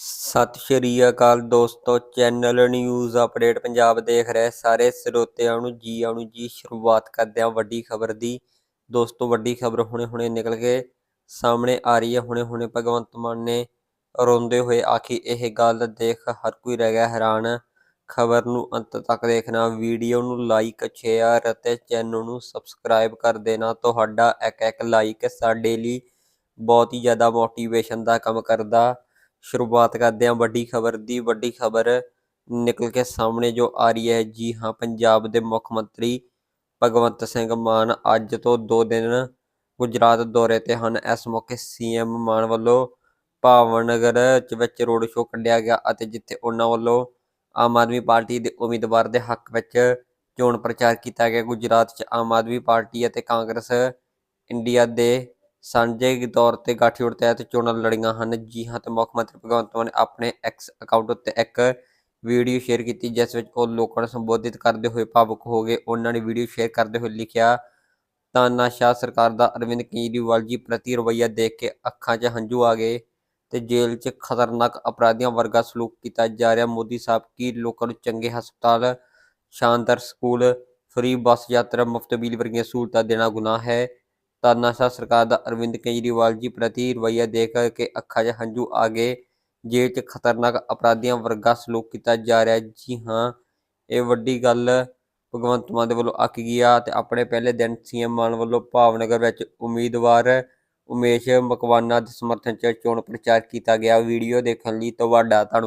ਸਤਿ ਸ਼੍ਰੀ ਅਕਾਲ ਦੋਸਤੋ, channel news update Punjab ਦੇਖ ਰਹੇ ਸਾਰੇ ਸਰੋਤਿਆਂ ਨੂੰ ਜੀ ਆਇਆਂ ਜੀ, ਸ਼ੁਰੂਆਤ ਕਰਦੇ ਹਾਂ ਵੱਡੀ ਖਬਰ ਦੀ। ਦੋਸਤੋ, ਵੱਡੀ ਖਬਰ ਹੁਣੇ-ਹੁਣੇ ਨਿਕਲ ਕੇ ਸਾਹਮਣੇ ਆ ਰਹੀ ਹੈ। ਹੁਣੇ-ਹੁਣੇ ਭਗਵੰਤ ਮਾਨ ਨੇ ਰੋਂਦੇ ਹੋਏ ਆਖੀ, ਇਹ ਗੱਲ ਦੇਖ ਹਰ ਕੋਈ ਰਹਿ ਗਿਆ ਹੈਰਾਨ। ਖਬਰ ਨੂੰ ਅੰਤ ਤੱਕ ਦੇਖਣਾ, ਵੀਡੀਓ ਨੂੰ ਲਾਈਕ ਸ਼ੇਅਰ ਅਤੇ ਚੈਨਲ ਨੂੰ ਸਬਸਕ੍ਰਾਈਬ ਕਰ ਦੇਣਾ। ਤੁਹਾਡਾ ਇੱਕ ਇੱਕ ਲਾਈਕ ਸਾਡੇ ਲਈ ਬਹੁਤ ਹੀ ਜ਼ਿਆਦਾ ਮੋਟੀਵੇਸ਼ਨ ਦਾ ਕੰਮ ਕਰਦਾ। ਸ਼ੁਰੂਆਤ ਕਰਦੇ ਹਾਂ ਵੱਡੀ ਖਬਰ ਦੀ। ਵੱਡੀ ਖਬਰ ਨਿਕਲ ਕੇ ਸਾਹਮਣੇ ਜੋ ਆ ਰਹੀ ਹੈ, ਜੀ ਹਾਂ, ਪੰਜਾਬ ਦੇ ਮੁੱਖ ਮੰਤਰੀ ਭਗਵੰਤ ਸਿੰਘ ਮਾਨ ਅੱਜ ਤੋਂ 2 ਦਿਨ ਗੁਜਰਾਤ ਦੌਰੇ ਤੇ ਹਨ। ਇਸ ਮੌਕੇ ਸੀਐਮ ਮਾਨ ਵੱਲੋਂ ਭਾਵਨਗਰ ਚ ਵਿੱਚ ਰੋਡ ਸ਼ੋਅ ਕੱਢਿਆ ਗਿਆ ਅਤੇ ਜਿੱਥੇ ਉਹਨਾਂ ਵੱਲੋਂ ਆਮ ਆਦਮੀ ਪਾਰਟੀ ਦੇ ਉਮੀਦਵਾਰ ਦੇ ਹੱਕ ਵਿੱਚ ਚੋਣ ਪ੍ਰਚਾਰ ਕੀਤਾ ਗਿਆ। ਗੁਜਰਾਤ 'ਚ ਆਮ ਆਦਮੀ ਪਾਰਟੀ ਅਤੇ ਕਾਂਗਰਸ ਇੰਡੀਆ ਦੇ ਸਾਂਝੇ ਤੌਰ ਤੇ ਗਠਜੋੜ ਤਹਿਤ ਚੋਣਾਂ ਲੜੀਆਂ ਹਨ। ਜੀ ਹਾਂ, ਤੇ ਮੁੱਖ ਮੰਤਰੀ ਭਗਵੰਤ ਮਾਨ ਨੇ ਆਪਣੇ ਐਕਸ ਅਕਾਊਂਟ ਉੱਤੇ ਇੱਕ ਵੀਡੀਓ ਸ਼ੇਅਰ ਕੀਤੀ, ਜਿਸ ਵਿੱਚ ਉਹ ਲੋਕਾਂ ਨੂੰ ਸੰਬੋਧਿਤ ਕਰਦੇ ਹੋਏ ਭਾਵੁਕ ਹੋ ਗਏ। ਉਹਨਾਂ ਨੇ ਵੀਡੀਓ ਸ਼ੇਅਰ ਕਰਦੇ ਹੋਏ ਲਿਖਿਆ ਤਾਨਾਸ਼ਾਹ ਸਰਕਾਰ ਦਾ ਅਰਵਿੰਦ ਕੇਜਰੀਵਾਲ ਜੀ ਪ੍ਰਤੀ ਰਵੱਈਆ ਦੇਖ ਕੇ ਅੱਖਾਂ 'ਚ ਹੰਝੂ ਆ ਗਏ ਤੇ ਜੇਲ੍ਹ 'ਚ ਖਤਰਨਾਕ ਅਪਰਾਧੀਆਂ ਵਰਗਾ ਸਲੂਕ ਕੀਤਾ ਜਾ ਰਿਹਾ। ਮੋਦੀ ਸਾਹਿਬ ਕੀ ਲੋਕਾਂ ਨੂੰ ਚੰਗੇ ਹਸਪਤਾਲ, ਸ਼ਾਨਦਾਰ ਸਕੂਲ, ਫ੍ਰੀ ਬੱਸ ਯਾਤਰਾ, ਮੁਫਤ ਬਿਜਲੀ ਵਰਗੀਆਂ ਸਹੂਲਤਾਂ ਦੇਣਾ ਗੁਨਾਹ ਹੈ? ਤਾਨਾਸ਼ਾਹ ਸਰਕਾਰ ਦਾ ਅਰਵਿੰਦ ਕੇਜਰੀਵਾਲ ਜੀ ਪ੍ਰਤੀ ਰਵੱਈਆ ਦੇਖ ਕੇ ਅੱਖਾਂ 'ਚ ਹੰਝੂ ਆ ਗਏ। ਜੇਲ੍ਹ 'ਚ ਖਤਰਨਾਕ ਅਪਰਾਧੀਆਂ ਵਰਗਾ ਸਲੂਕ ਕੀਤਾ ਜਾ ਰਿਹਾ ਜੀ ਹਾਂ, ਇਹ ਵੱਡੀ ਗੱਲ ਭਗਵੰਤ ਮਾਨ ਦੇ ਵੱਲੋਂ ਆਖੀ ਗਿਆ ਆ ਤੇ ਆਪਣੇ ਪਹਿਲੇ ਦਿਨ ਸੀਐਮ ਮਾਨ ਵੱਲੋਂ ਭਾਵਨਗਰ ਵਿੱਚ ਉਮੀਦਵਾਰ ਉਮੇਸ਼ ਮਕਵਾਨਾ ਦੇ ਸਮਰਥਨ 'ਚ ਚੋਣ ਪ੍ਰਚਾਰ ਕੀਤਾ ਗਿਆ। ਵੀਡੀਓ ਦੇਖਣ ਲਈ ਤੁਹਾਡਾ ਧੰਨਵਾਦ।